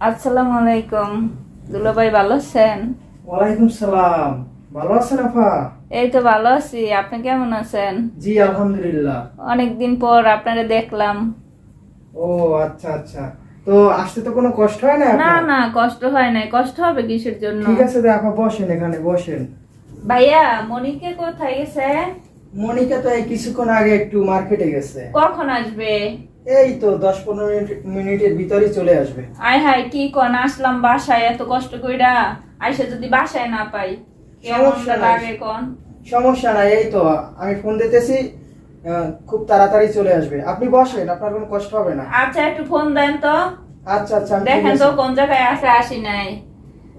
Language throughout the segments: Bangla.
আসসালামু আলাইকুম দুলাভাই ভালো আছেন? ওয়ালাইকুম সালাম। ভালো আছেন আপা? এই তো ভালো আছি। আপনি কেমন আছেন? জি আলহামদুলিল্লাহ। অনেকদিন পর আপনারা দেখলাম। ও আচ্ছা আচ্ছা। তো আসতে তো কোনো কষ্ট হয় না না না কষ্ট হয় নাই। কষ্ট হবে কিসের জন্য? ঠিক আছে তো আপা বসেন এখানে বসেন। ভাইয়া মনিকে কোথায় গেছে? মনিকা তো এই কিছুক্ষণ আগে একটু মার্কেটে গেছে। কখন আসবে? এই তো দশ পনেরো মিনিট মিনিটের ভিতরেই চলে আসবে। আয় হায় কি কোন আসলাম বাসায় এত কষ্ট কইরা। আইসা যদি বাসায় না পাই সমস্যা নাই। লাগে কোন? সমস্যা নাই এই তো আমি ফোন দিতেছি খুব তাড়াতাড়ি চলে আসবে। আপনি বসেন আপনার কোনো কষ্ট হবে না। আচ্ছা একটু ফোন দেন তো। আচ্ছা আচ্ছা দেখেন। তো কোন জায়গায় আছে আসি নাই।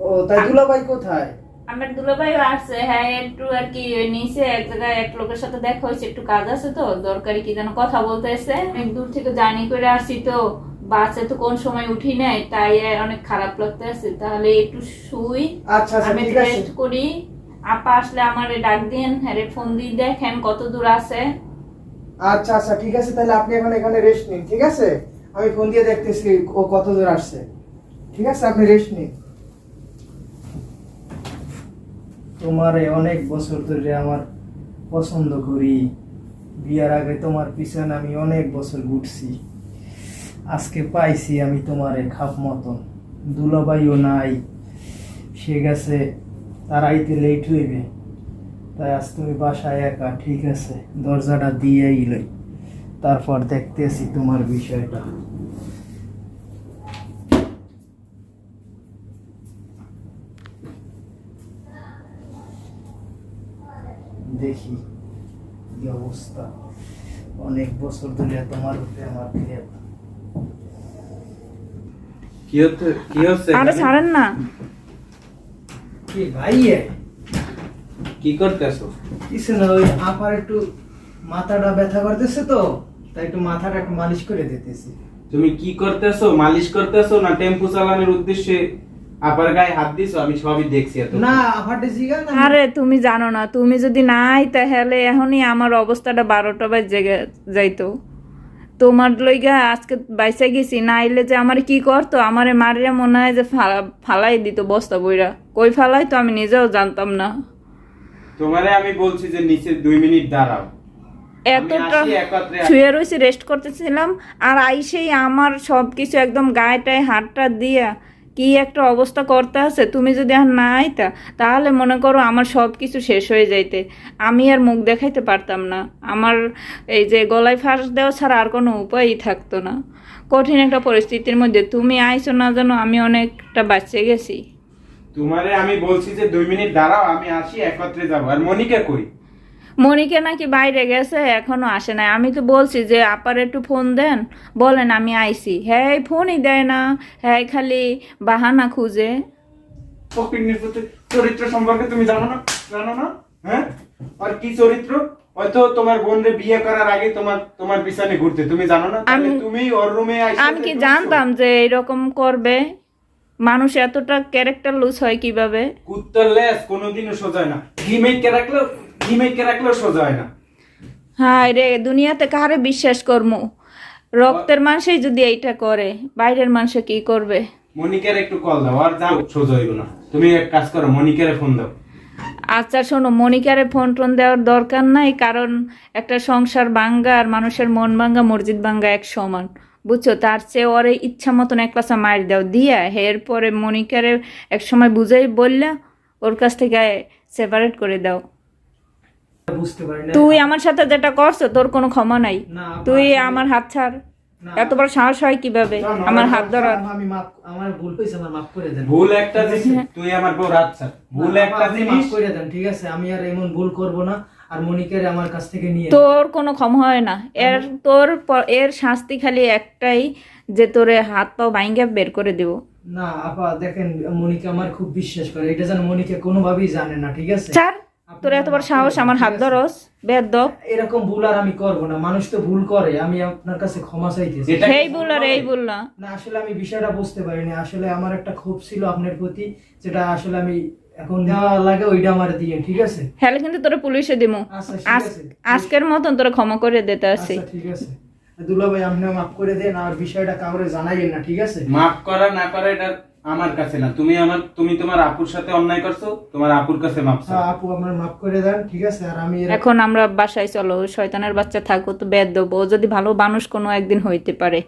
ও তাই দুলাভাই কোথায়? আমার দুলাভাই আসছে হ্যাঁ একটু আর কি নিচে এক জায়গায় এক লোকের সাথে দেখা হয়েছে একটু কাজ আছে তো দরকারি কি যেন কথা বলতে এসে অনেক দূর থেকে জার্নি করে আসছি তো বাসে তো কোন সময় উঠি নাই তাই অনেক খারাপ লাগতে আছে তাহলে একটু শুই আচ্ছা আচ্ছা আমি রেস্ট করি। আপা আসলে আমার ডাক দিন হ্যাঁ ফোন দিয়ে দেখেন কত দূর আছে। আচ্ছা আচ্ছা ঠিক আছে তাহলে আপনি এখন এখানে রেস্ট নিন ঠিক আছে? আমি ফোন দিয়ে দেখতেছি ও কত দূর আসছে। ঠিক আছে আপনি রেস্ট নিন। তোমারে অনেক বছর ধরে আমার পছন্দ করি। বিয়ার আগে তোমার পিছনে আমি অনেক বছর ঘুরছি। আজকে পাইছি আমি তোমারে খাপ মতন। দুলাবাইও নাই। সে গেছে, তার আইতে লেট হইবে। তাই আজ তুমি বাসায় একা, ঠিক আছে? দরজাটা দিয়েই লই। তারপর দেখতেছি তোমার বিষয়টা। দেখি কি অবস্থা। অনেক বছর ধরে তোমার উপরে আমার প্রেম কি হচ্ছে? কি হচ্ছে আরে ছাড়েন না। কি ভাই কি করতেছো? কিছু না ওই আপার একটু মাথাটা ব্যথা করতেছে তো তাই একটু মাথাটা একটু মালিশ করে দিতেছি। তুমি কি করতেছো? মালিশ করতেছো না টেম্পু চালানোর উদ্দেশ্যে আপার গায়ে হাত দিছো আমি সবই দেখছি এত না আরে তুমি জানো না তুমি যদি নাই তাহলে এখনই আমার অবস্থাটা বারোটা বাজে যাইতো। তোমার লইগা আজকে বাইসে গেছি না আইলে যে আমার কি করতো? আমারে মারিয়া মনে হয় যে ফালা- ফালাই দিত বস্তা বইরা। কই ফালাই তো আমি নিজেও জানতাম না। তোমারে আমি বলছি যে নিচে দুই মিনিট দাঁড়াও। এতটা। শুয়ে রয়েছি রেস্ট করতেছিলাম আর আইসেই আমার সব কিছু একদম গায়েটায় হাতটা দিয়া কি একটা অবস্থা করতে আছে, তুমি যদি আর না আইতা, তাহলে মনে করো আমার সব কিছু শেষ হয়ে যাইতে। আমি আর মুখ দেখাইতে পারতাম না। আমার এই যে গলায় ফাঁস দেওয়া ছাড়া আর কোনো উপায়ই থাকতো না। কঠিন একটা পরিস্থিতির মধ্যে তুমি আইছো না জানো আমি অনেকটা বাঁচে গেছি। তোমারে আমি বলছি যে দুই মিনিট দাঁড়াও, আমি আসি, একত্রে যাব। আর মনিকা কই? মনিকে নাকি বাইরে গেছে এখনও আসে নাই। আমি তো বলছি যে আপার একটু ফোন দেন। বলেন আমি আইছি। হ্যাঁ ফোনই দেয় না। হ্যাঁ খালি বাহানা খুঁজে। চরিত্র সম্পর্কে তুমি জানো না? জানো না? হ্যাঁ? আর কি চরিত্র? হয়তো তোমার বোনরে বিয়ে করার আগে তোমার তোমার পিছনে ঘুরতে। তুমি জানো না? তাহলে তুমি ওর রুমে আমি কি জানতাম যে এরকম করবে? মানুষ এতটা ক্যারেক্টার লুজ হয় কীভাবে? কুত্তার লেস কোনোদিনও সোজা না। রাখলেও ঘিমেকে রাখলেও সোজা হয় না। হায় রে দুনিয়াতে কারে বিশ্বাস করব রক্তের মানুষই যদি এইটা করে বাইরের মানুষে কি করবে? মনিকার একটু কল দাও আর যাও সোজা হইব না। তুমি এক কাজ করো মনিকারে ফোন দাও। আচ্ছা শোনো মনিকারে ফোন টোন দেওয়ার দরকার নাই কারণ একটা সংসার ভাঙ্গা আর মানুষের মন ভাঙ্গা মসজিদ ভাঙ্গা এক সমান। বুঝছ? তার চেয়ে ওরে ইচ্ছা মতন এক ক্লাসা মার দাও দিয়া। এরপরে মনিকারে এক সময় বুঝাই বললা ওর কাছ থেকে সেপারেট করে দাও। তুই আমার সাথে যেটা করছ তোর কোনো ক্ষমা নাই। তুই আমার হাত ছাড়। এত বড় সাহস হয় কীভাবে? আমার হাত ধরার। আমি মাফ আমার ভুল হয়েছে আমার মাফ করে দেন। ভুল একটা জিনিস তুই আমার বউ ভুল একটা জিনিস মাফ করে দেন ঠিক আছে? আমি আর এমন ভুল করব না আর মনিকারে আমার কাছ থেকে নিয়ে তোর কোনো ক্ষমা হয় না। এর তোর এর শাস্তি খালি একটাই যে তোরে হাত পাও ভাঙ্গা বের করে দেবো। না আপা দেখেন মনিকা আমার খুব বিশ্বাস করে। এটা যেন মনিকা কোনোভাবেই জানে না ঠিক আছে? তোর এত বড় সাহস আমার হাত ধরস বেদ দব এরকম ভুল আর আমি করব না মানুষ তো ভুল করে আমি আপনার কাছে ক্ষমা চাইতেছি। হেই বল আর এই বল না। না আসলে আমি বিষয়টা বুঝতে পারিনি আসলে আমার একটা ক্ষোভ ছিল আপনার প্রতি যেটা আসলে আমি এখন দেওয়া লাগে ওইটা আমার দিয়ে ঠিক আছে? হ্যালে কিন্তু তোরে পুলিশে দিমু। আচ্ছা ঠিক আজ- আছে। আজকের মতন তোরে ক্ষমা করে দিতে আসি। আচ্ছা ঠিক আছে। দুলা ভাই আপনি মাফ করে দেন আর বিষয়টা কাউরে জানাইয়েন না ঠিক আছে? মাফ করা না করা এটা আমার কাছে না। তুমি আমার তুমি তোমার আপুর সাথে অন্যায় করছ? তোমার আপুর কাছে মাপ চাও। হ্যাঁ, আপু আমার মাপ করে দেন ঠিক আছে? আর আমি এখন আমরা বাসায় চলো শয়তানের বাচ্চা থাকো তো বেদ দেবো। ও যদি ভালো মানুষ কোনো একদিন হইতে পারে।